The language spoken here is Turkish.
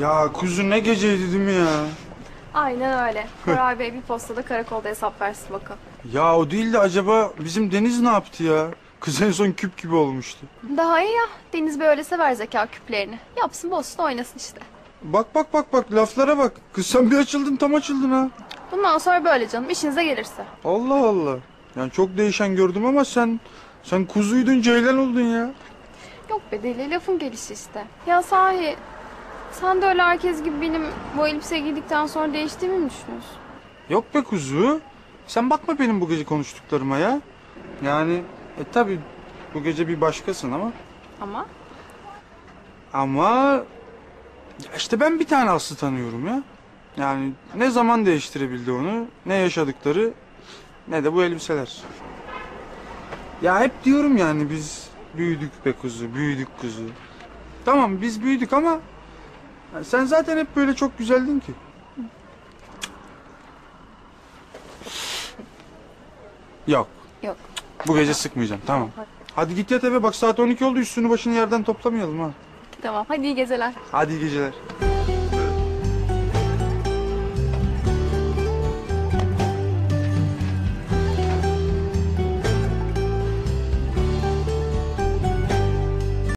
Ya kuzu ne geceydi değil mi ya? Aynen öyle. Koray Bey bir postada karakolda hesap versin bakalım. Ya o değil de acaba bizim Deniz ne yaptı ya? Kız en son küp gibi olmuştu. Daha iyi ya. Deniz Bey öyle sever zeka küplerini. Yapsın bozsun oynasın işte. Bak bak bak bak laflara bak. Kız sen bir açıldın tam açıldın ha. Bundan sonra böyle canım işinize gelirse. Allah Allah. Yani çok değişen gördüm ama sen sen kuzuydun ceylan oldun ya. Yok be deli lafın gelişi işte. Ya sahi sen de öyle herkes gibi benim bu elbise giydikten sonra değiştiğimi mi düşünüyorsun? Yok be kuzu. Sen bakma benim bu gece konuştuklarıma ya. Yani e tabi bu gece bir başkasın ama. Ama Ama ya işte ben bir tane Aslı tanıyorum ya. Yani ne zaman değiştirebildi onu, ne yaşadıkları, ne de bu elbiseler. Ya hep diyorum yani biz büyüdük be kuzu, büyüdük kuzu. Tamam biz büyüdük ama ya sen zaten hep böyle çok güzeldin ki. Yok. yok. Bu gece sıkmayacağım tamam. Hadi git yat eve bak saat 12 oldu üstünü başını yerden toplamayalım ha. Tamam hadi iyi geceler. Hadi iyi geceler.